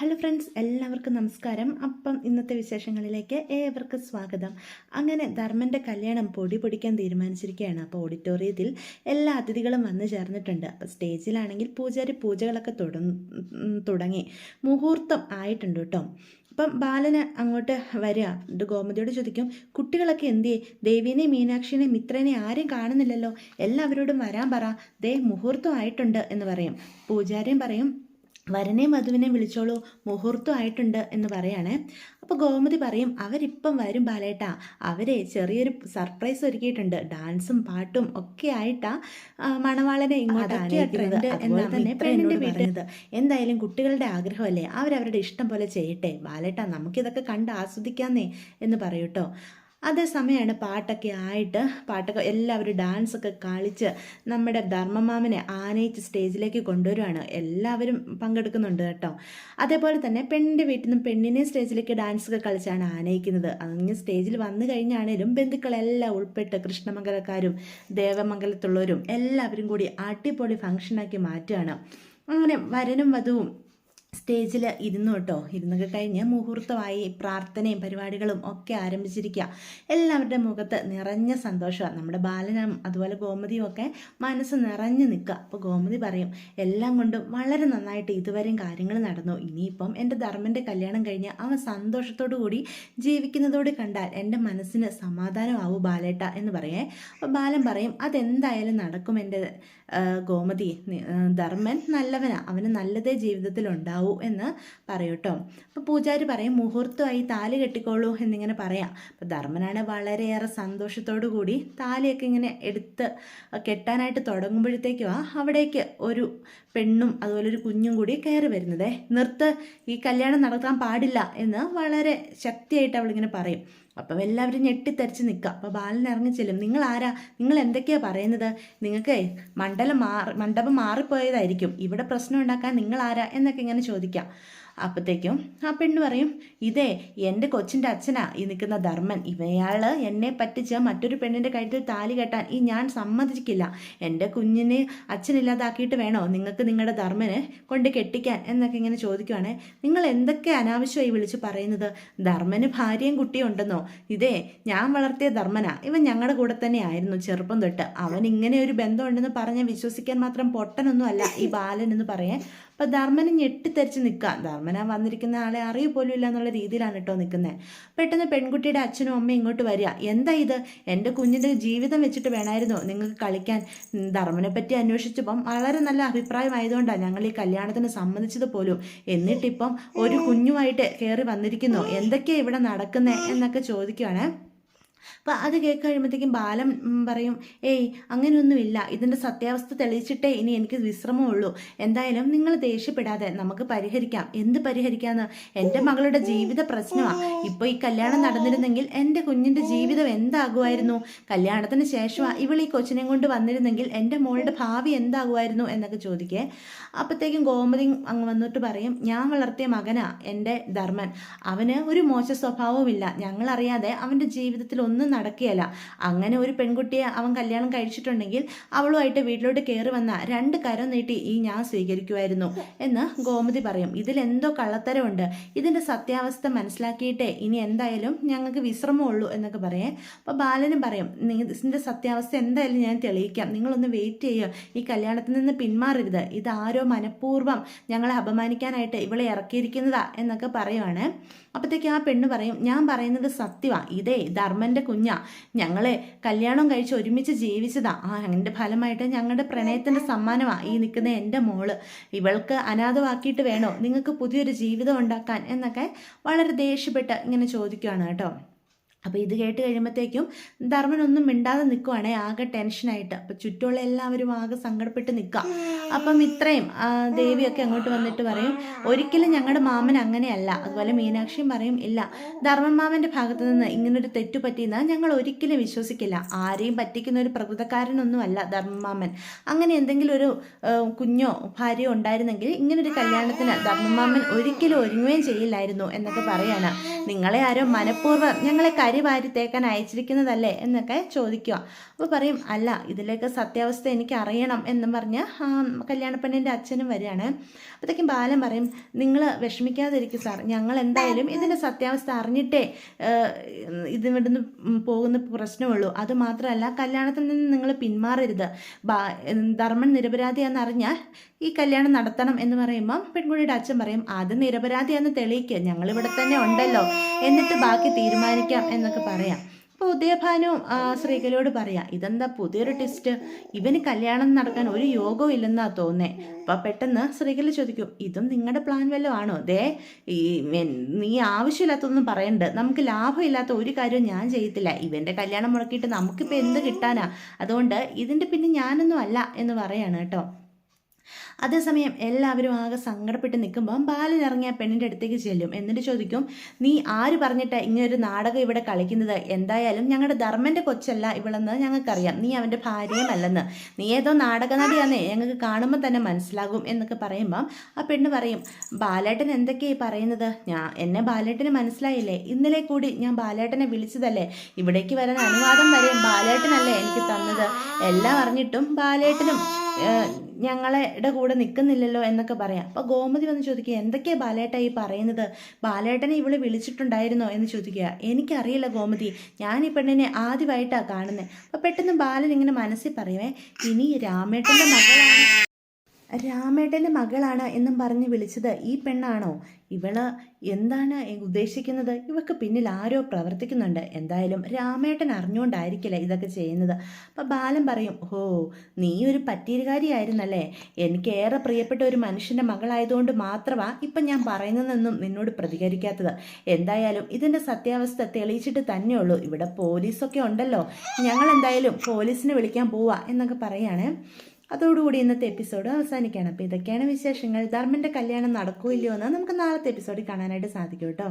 Hello friends എല്ലാവർക്കും നമസ്കാരം. അപ്പം ഇന്നത്തെ വിശേഷങ്ങളിലേക്ക് ഏവർക്കും സ്വാഗതം. അങ്ങനെ ധർമ്മന്റെ കല്യാണം പൊടി പൊടിക്കാൻ തീരുമാനിച്ചിരിക്കുകയാണ്. അപ്പോൾ ഓഡിറ്റോറിയത്തിൽ എല്ലാ അതിഥികളും വന്നു ചേർന്നിട്ടുണ്ട്. അപ്പോൾ സ്റ്റേജിലാണെങ്കിൽ പൂജാരി പൂജകളൊക്കെ തുടങ്ങി. മുഹൂർത്തം ആയിട്ടുണ്ട് കേട്ടോ. അപ്പം ബാലന് അങ്ങോട്ട് വരിക. എന്നിട്ട് ഗോമതിയോട് ചോദിക്കും കുട്ടികളൊക്കെ എന്തേ ദേവീനെ മീനാക്ഷിനെ മിത്രനെ ആരും കാണുന്നില്ലല്ലോ? എല്ലാവരോടും വരാൻ പറ. ദേ മുഹൂർത്തം ആയിട്ടുണ്ട് എന്ന് പറയും. പൂജാരിയും പറയും വരനെയും മധുവിനെ വിളിച്ചോളൂ മുഹൂർത്തം ആയിട്ടുണ്ട് എന്ന് പറയാണ്. അപ്പോൾ ഗോമതി പറയും അവരിപ്പം വരും ബാലേട്ടാ. അവരെ ചെറിയൊരു സർപ്രൈസ് ഒരുക്കിയിട്ടുണ്ട്. ഡാൻസും പാട്ടും ഒക്കെ ആയിട്ടാ മണവാളനെ ഇങ്ങോട്ട് ആനയിക്കുന്നത്. എന്നാൽ തന്നെ പെണ്ണിന്റെ വീട്ടിൽ എന്തായാലും കുട്ടികളുടെ ആഗ്രഹമല്ലേ? അവരവരുടെ ഇഷ്ടം പോലെ ചെയ്യട്ടെ. ബാലേട്ടാ നമുക്കിതൊക്കെ കണ്ട് ആസ്വദിക്കാന്നേ എന്ന് പറയൂട്ടോ. അതേ സമയമാണ് പാട്ടൊക്കെ ആയിട്ട് പാട്ടൊക്കെ എല്ലാവരും ഡാൻസൊക്കെ കളിച്ച് നമ്മുടെ ധർമ്മമാമനെ ആനയിച്ച് സ്റ്റേജിലേക്ക് കൊണ്ടുവരുവാണ്. എല്ലാവരും പങ്കെടുക്കുന്നുണ്ട് കേട്ടോ. അതേപോലെ തന്നെ പെണ്ണിന്റെ വീട്ടിൽ നിന്നും പെണ്ണിനെ സ്റ്റേജിലേക്ക് ഡാൻസൊക്കെ കളിച്ചാണ് ആനയിക്കുന്നത്. അങ്ങനെ സ്റ്റേജിൽ വന്നു കഴിഞ്ഞാണേലും ബന്ധുക്കളെല്ലാം ഉൾപ്പെട്ട് കൃഷ്ണമംഗലക്കാരും ദേവമംഗലത്തുള്ളവരും എല്ലാവരും കൂടി അടിപൊളി ഫംഗ്ഷനാക്കി മാറ്റുകയാണ് അങ്ങനെ വരനും വധുവും സ്റ്റേജിൽ ഇരുന്നു കേട്ടോ. ഇരുന്നൊക്കെ കഴിഞ്ഞ് മുഹൂർത്തമായി പ്രാർത്ഥനയും പരിപാടികളും ഒക്കെ ആരംഭിച്ചിരിക്കുക എല്ലാവരുടെ മുഖത്ത് നിറഞ്ഞ സന്തോഷമാണ് നമ്മുടെ ബാലനും അതുപോലെ ഗോമതിയും ഒക്കെ മനസ്സ് നിറഞ്ഞു നിൽക്കുക അപ്പോൾ ഗോമതി പറയും എല്ലാം കൊണ്ടും വളരെ നന്നായിട്ട് ഇതുവരെയും കാര്യങ്ങൾ നടന്നു. ഇനിയിപ്പം എന്റെ ധർമ്മന്റെ കല്യാണം കഴിഞ്ഞ് അവൻ സന്തോഷത്തോടു കൂടി ജീവിക്കുന്നതോട് കണ്ടാൽ എന്റെ മനസ്സിന് സമാധാനമാവും ബാലേട്ട എന്ന് പറയേ. അപ്പോൾ ബാലൻ പറയും അതെന്തായാലും നടക്കും എന്റെ ഗോമതി. ധർമ്മൻ നല്ലവനാണ് അവന് നല്ലതേ ജീവിതത്തിൽ ഉണ്ടാവൂ എന്ന് പറയൂട്ടോ. അപ്പോൾ പൂജാരി പറയും മുഹൂർത്തമായി താലി കെട്ടിക്കോളൂ എന്നിങ്ങനെ പറയാം. അപ്പോൾ ധർമ്മനാണ് വളരെയേറെ സന്തോഷത്തോടു കൂടി താലിയൊക്കെ ഇങ്ങനെ എടുത്ത് കെട്ടാനായിട്ട് തുടങ്ങുമ്പോഴത്തേക്കും അവിടേക്ക് ഒരു പെണ്ണും അതുപോലെ ഒരു കുഞ്ഞും കൂടി കയറി വരുന്നതേ. നിർത്ത് ഈ കല്യാണം നടത്താൻ പാടില്ല എന്ന് വളരെ ശക്തിയായിട്ട് അവളിങ്ങനെ പറയും. അപ്പം എല്ലാവരും ഞെട്ടിത്തെറിച്ച് നിൽക്കുക. അപ്പോൾ ബാലൻ ഇറങ്ങി ചെല്ലും. നിങ്ങൾ ആരാ നിങ്ങൾ എന്തൊക്കെയാണ് പറയുന്നത്? നിങ്ങൾക്ക് മണ്ഡലം മാറി മണ്ഡപം മാറിപ്പോയതായിരിക്കും. ഇവിടെ പ്രശ്നം ഉണ്ടാക്കാൻ നിങ്ങൾ ആരാ എന്നൊക്കെ ഇങ്ങനെ ചോദിക്കാം അപ്പോഴത്തേക്കും ആ പെണ്ണ് പറയും ഇതേ എന്റെ കൊച്ചിന്റെ അച്ഛനാ ഈ നിൽക്കുന്ന ധർമ്മൻ. ഇവയാൾ എന്നെ പറ്റിച്ച് മറ്റൊരു പെണ്ണിന്റെ കഴുത്തിൽ താലി കെട്ടാൻ ഈ ഞാൻ സമ്മതിക്കില്ല എന്റെ കുഞ്ഞിനെ അച്ഛനില്ലാതാക്കിയിട്ട് വേണോ? നിങ്ങൾക്ക് നിങ്ങളുടെ ധർമ്മനെ കൊണ്ട് കെട്ടിക്കാൻ? എന്നൊക്കെ ഇങ്ങനെ ചോദിക്കുവാണേ. നിങ്ങൾ എന്തൊക്കെ അനാവശ്യമായി വിളിച്ച് പറയുന്നത്? ധർമ്മന് ഭാര്യയും കുട്ടിയും ഉണ്ടെന്നോ? ഇതേ ഞാൻ വളർത്തിയ ധർമ്മനാ. ഇവൻ ഞങ്ങളുടെ കൂടെ തന്നെ ആയിരുന്നു ചെറുപ്പം തൊട്ട്. അവൻ ഇങ്ങനെ ഒരു ബന്ധമുണ്ടെന്ന് പറഞ്ഞ് വിശ്വസിക്കാൻ മാത്രം പൊട്ടനൊന്നും അല്ല ഈ ബാലൻ എന്ന് പറയാൻ. അപ്പം ധർമ്മന് ഞെട്ടിത്തെറിച്ച് നിൽക്കുക. ധർമ്മന വന്നിരിക്കുന്ന ആളെ അറിയ പോലും ഇല്ല എന്നുള്ള രീതിയിലാണ് കേട്ടോ നിൽക്കുന്നത് പെട്ടെന്ന് പെൺകുട്ടിയുടെ അച്ഛനും അമ്മയും ഇങ്ങോട്ട് വരിക. എന്താ ഇത്? എന്റെ കുഞ്ഞിന്റെ ജീവിതം വെച്ചിട്ട് വേണമായിരുന്നോ നിങ്ങൾക്ക് കളിക്കാൻ. ധർമ്മനെ പറ്റി അന്വേഷിച്ചപ്പം വളരെ നല്ല അഭിപ്രായമായതുകൊണ്ടാണ് ഞങ്ങൾ ഈ കല്യാണത്തിന് സമ്മതിച്ചത് പോലും എന്നിട്ടിപ്പം ഒരു കുഞ്ഞുമായിട്ട് കയറി വന്നിരിക്കുന്നു. എന്തൊക്കെയാണ് ഇവിടെ നടക്കുന്നത് എന്നൊക്കെ ചോദിക്കുവാണേ. അപ്പോൾ അത് കേൾക്കാൻ കഴിയുമ്പോഴത്തേക്കും ബാലം ഉം, പറയും ഏയ് അങ്ങനെയൊന്നുമില്ല. ഇതിന്റെ സത്യാവസ്ഥ തെളിയിച്ചിട്ടേ ഇനി എനിക്ക് വിശ്രമമുള്ളൂ. എന്തായാലും നിങ്ങൾ ദേഷ്യപ്പെടാതെ നമുക്ക് പരിഹരിക്കാം. എന്ത് പരിഹരിക്കാമെന്ന് എന്റെ മകളുടെ ജീവിത പ്രശ്നമാണ് ഇപ്പോൾ ഈ കല്യാണം നടന്നിരുന്നെങ്കിൽ എന്റെ കുഞ്ഞിന്റെ ജീവിതം എന്താകുമായിരുന്നു? കല്യാണത്തിന് ശേഷമാണ് ഇവൾ ഈ കൊച്ചിനെ കൊണ്ട് വന്നിരുന്നെങ്കിൽ എന്റെ മോളുടെ ഭാവി എന്താകുമായിരുന്നു? എന്നൊക്കെ ചോദിക്കേ. അപ്പോഴത്തേക്കും ഗോമതി അങ്ങ് വന്നിട്ട് പറയും ഞാൻ വളർത്തിയ മകനാ എന്റെ ധർമ്മൻ. അവന് ഒരു മോശ സ്വഭാവവുമില്ല. ഞങ്ങളറിയാതെ അവന്റെ ജീവിതത്തിൽ ഒന്നും നടക്കുകയല്ല. അങ്ങനെ ഒരു പെൺകുട്ടിയെ അവൻ കല്യാണം കഴിച്ചിട്ടുണ്ടെങ്കിൽ അവളുമായിട്ട് വീട്ടിലോട്ട് കയറി വന്ന രണ്ട് കരം നീട്ടി ഈ ഞാൻ സ്വീകരിക്കുമായിരുന്നു എന്ന് ഗോമതി പറയും. ഇതിലെന്തോ കള്ളത്തരമുണ്ട്. ഇതിന്റെ സത്യാവസ്ഥ മനസ്സിലാക്കിയിട്ടേ ഇനി എന്തായാലും ഞങ്ങൾക്ക് വിശ്രമമുള്ളൂ എന്നൊക്കെ പറയേ. അപ്പോൾ ബാലനും പറയും "നി- ഇതിന്റെ സത്യാവസ്ഥ എന്തായാലും ഞാൻ തെളിയിക്കാം. നിങ്ങളൊന്ന് വെയിറ്റ് ചെയ്യുക ഈ കല്യാണത്തിൽ നിന്ന് പിന്മാറരുത്. ഇതാരോ മനഃപൂർവം ഞങ്ങളെ അപമാനിക്കാനായിട്ട് ഇവളെ ഇറക്കിയിരിക്കുന്നതാ എന്നൊക്കെ പറയുവാണ്. അപ്പോഴത്തേക്ക് ആ പെണ്ണ് പറയും ഞാൻ പറയുന്നത് സത്യമാണ് ഇതേ ധർമ്മന്റെ കുഞ്ഞാ ഞങ്ങളെ കല്യാണം കഴിച്ച് ഒരുമിച്ച് ജീവിച്ചതാ. ആ അതിന്റെ ഫലമായിട്ട് ഞങ്ങളുടെ പ്രണയത്തിന്റെ സമ്മാനമാണ് ഈ നിൽക്കുന്ന എന്റെ മോൾ. ഇവൾക്ക് അനാഥമാക്കിയിട്ട് വേണോ? നിങ്ങൾക്ക് പുതിയൊരു ജീവിതം ഉണ്ടാക്കാൻ എന്നൊക്കെ വളരെ ദേഷ്യപ്പെട്ട് ഇങ്ങനെ ചോദിക്കുകയാണ് കേട്ടോ. അപ്പോൾ ഇത് കേട്ട് കഴിയുമ്പോഴത്തേക്കും ധർമ്മനൊന്നും മിണ്ടാതെ നിൽക്കുവാണേ ആകെ ടെൻഷനായിട്ട് അപ്പോൾ ചുറ്റുമുള്ള എല്ലാവരും ആകെ സങ്കടപ്പെട്ട് നിൽക്കുക അപ്പം ഇത്രയും ദേവിയൊക്കെ അങ്ങോട്ട് വന്നിട്ട് പറയും ഒരിക്കലും ഞങ്ങളുടെ മാമൻ അങ്ങനെയല്ല. അതുപോലെ മീനാക്ഷിയും പറയും ഇല്ല ധർമ്മൻ മാമന്റെ ഭാഗത്ത് നിന്ന് ഇങ്ങനൊരു തെറ്റു പറ്റിയെന്ന് ഞങ്ങൾ ഒരിക്കലും വിശ്വസിക്കില്ല. ആരെയും പറ്റിക്കുന്ന ഒരു പ്രകൃതക്കാരനൊന്നുമല്ല ധർമ്മമാമൻ അങ്ങനെ എന്തെങ്കിലും ഒരു കുഞ്ഞോ ഭാര്യയോ ഉണ്ടായിരുന്നെങ്കിൽ ഇങ്ങനൊരു കല്യാണത്തിന് ധർമ്മമാമൻ ഒരിക്കലും ഒരുങ്ങുകയും ചെയ്യില്ലായിരുന്നു എന്നൊക്കെ പറയാനാണ് നിങ്ങളെ ആരോ മനഃപൂർവം ഞങ്ങളെ കരി വാരി വാരി തേക്കാൻ അയച്ചിരിക്കുന്നതല്ലേ എന്നൊക്കെ ചോദിക്കുക. അപ്പോൾ പറയും അല്ല ഇതിലേക്ക് സത്യാവസ്ഥ എനിക്ക് അറിയണം എന്നും പറഞ്ഞ് കല്യാണപ്പെണ്ണിന്റെ അച്ഛനും വരികയാണ്. അപ്പോഴത്തേക്കും ബാലൻ പറയും നിങ്ങൾ വിഷമിക്കാതിരിക്കും സാർ. ഞങ്ങൾ എന്തായാലും ഇതിന്റെ സത്യാവസ്ഥ അറിഞ്ഞിട്ടേ ഇതിവിടെ നിന്ന് ഇവിടുന്ന് പോകുന്ന പ്രശ്നമുള്ളൂ. അതുമാത്രമല്ല കല്യാണത്തിൽ നിന്ന് നിങ്ങൾ പിന്മാറരുത്. ധർമ്മൻ നിരപരാധിയാണെന്ന് അറിഞ്ഞാൽ ഈ കല്യാണം നടത്തണം എന്ന് പറയുമ്പം പെൺകുട്ടിയുടെ അച്ഛൻ പറയും അത് നിരപരാധിയാണെന്ന് തെളിയിക്കുക ഞങ്ങളിവിടെ തന്നെ ഉണ്ടല്ലോ. എന്നിട്ട് ബാക്കി തീരുമാനിക്കാം എന്നൊക്കെ പറയാം. അപ്പോൾ ഉദയഭാനു സ്ത്രീകളോട് പറയാം ഇതെന്താ പുതിയൊരു ടെസ്റ്റ് ഇവന് കല്യാണം നടക്കാൻ ഒരു യോഗവും ഇല്ലെന്നാ തോന്നേ. അപ്പോൾ പെട്ടെന്ന് ശ്രീകല ചോദിക്കും ഇതും നിങ്ങളുടെ പ്ലാൻ വല്ലതും ആണോ? ദേ ഈ നീ ആവശ്യമില്ലാത്തതൊന്നും പറയണ്ട. നമുക്ക് ലാഭമില്ലാത്ത ഒരു കാര്യവും ഞാൻ ചെയ്യത്തില്ല. ഇവന്റെ കല്യാണം മുടക്കിയിട്ട് നമുക്കിപ്പോൾ എന്ത് കിട്ടാനാ? അതുകൊണ്ട് ഇതിന്റെ പിന്നെ ഞാനൊന്നും അല്ല എന്ന് പറയാണ് കേട്ടോ. അതേസമയം എല്ലാവരും ആകെ സങ്കടപ്പെട്ട് നിൽക്കുമ്പം ബാലൻ ഇറങ്ങിയ പെണ്ണിന്റെ അടുത്തേക്ക് ചെല്ലും. എന്നിട്ട് ചോദിക്കും നീ ആര് പറഞ്ഞിട്ട് ഇങ്ങനൊരു നാടകം ഇവിടെ കളിക്കുന്നത്? എന്തായാലും ഞങ്ങളുടെ ധർമ്മന്റെ കൊച്ചല്ല ഇവളെന്ന് ഞങ്ങൾക്കറിയാം. നീ അവന്റെ ഭാര്യയും അല്ലെന്ന് നീ ഏതോ നാടകനടിയാന്നേ ഞങ്ങൾക്ക് കാണുമ്പോൾ തന്നെ മനസ്സിലാകും എന്നൊക്കെ പറയുമ്പം ആ പെണ്ണ് പറയും ബാലേട്ടൻ എന്തൊക്കെയായി പറയുന്നത്? ഞാൻ എന്നെ ബാലേട്ടന് മനസ്സിലായില്ലേ? ഇന്നലെ കൂടി ഞാൻ ബാലേട്ടനെ വിളിച്ചതല്ലേ? ഇവിടേക്ക് വരാൻ അനുവാദം വരെയും ബാലേട്ടനല്ലേ എനിക്ക് തന്നത്? എല്ലാം അറിഞ്ഞിട്ടും ബാലേട്ടനും ഞങ്ങളുടെ കൂടെ നിൽക്കുന്നില്ലല്ലോ എന്നൊക്കെ പറയാം. അപ്പോൾ ഗോമതി വന്ന് ചോദിക്കുക എന്തൊക്കെയാണ് ബാലേട്ട ഈ പറയുന്നത്? ബാലേട്ടനെ ഇവൾ വിളിച്ചിട്ടുണ്ടായിരുന്നോ? എന്ന് ചോദിക്കുക. എനിക്കറിയില്ല ഗോമതി. ഞാൻ ഈ പെണ്ണിനെ ആദ്യമായിട്ടാണ് കാണുന്നത് അപ്പോൾ പെട്ടെന്ന് ബാലൻ ഇങ്ങനെ മനസ്സിൽ പറയുവേ ഇനി രാമേട്ടന്റെ മകളാണ് രാമേട്ടന്റെ മകളാണ് എന്നും പറഞ്ഞ് വിളിച്ചത് ഈ പെണ്ണാണോ? ഇവൾ എന്താണ് ഉദ്ദേശിക്കുന്നത്? ഇവക്ക് പിന്നിൽ ആരോ പ്രവർത്തിക്കുന്നുണ്ട്. എന്തായാലും രാമേട്ടൻ അറിഞ്ഞുകൊണ്ടായിരിക്കില്ല ഇതൊക്കെ ചെയ്യുന്നത്. അപ്പം ബാലൻ പറയും ഓ നീ ഒരു പറ്റീരുകാരിയായിരുന്നല്ലേ എനിക്ക് ഏറെ പ്രിയപ്പെട്ട ഒരു മനുഷ്യന്റെ മകളായതുകൊണ്ട് മാത്രമാ ഇപ്പം ഞാൻ പറയുന്നതെന്നും നിന്നോട് പ്രതികരിക്കാത്തത്. എന്തായാലും ഇതിന്റെ സത്യാവസ്ഥ തെളിയിച്ചിട്ട് തന്നെയുള്ളൂ ഇവിടെ പോലീസൊക്കെ ഉണ്ടല്ലോ. ഞങ്ങൾ എന്തായാലും പോലീസിനെ വിളിക്കാൻ പോവാ എന്നൊക്കെ പറയാണ്. അതോടുകൂടി ഇന്നത്തെ എപ്പിസോഡ് അവസാനിക്കുകയാണ്. അപ്പോൾ ഇതൊക്കെയാണ് വിശേഷങ്ങൾ. ധർമ്മന്റെ കല്യാണം നടക്കുമോ ഇല്ലയോ എന്ന് നമുക്ക് നാളത്തെ എപ്പിസോഡിൽ കാണാനായിട്ട് സാധിക്കും കേട്ടോ.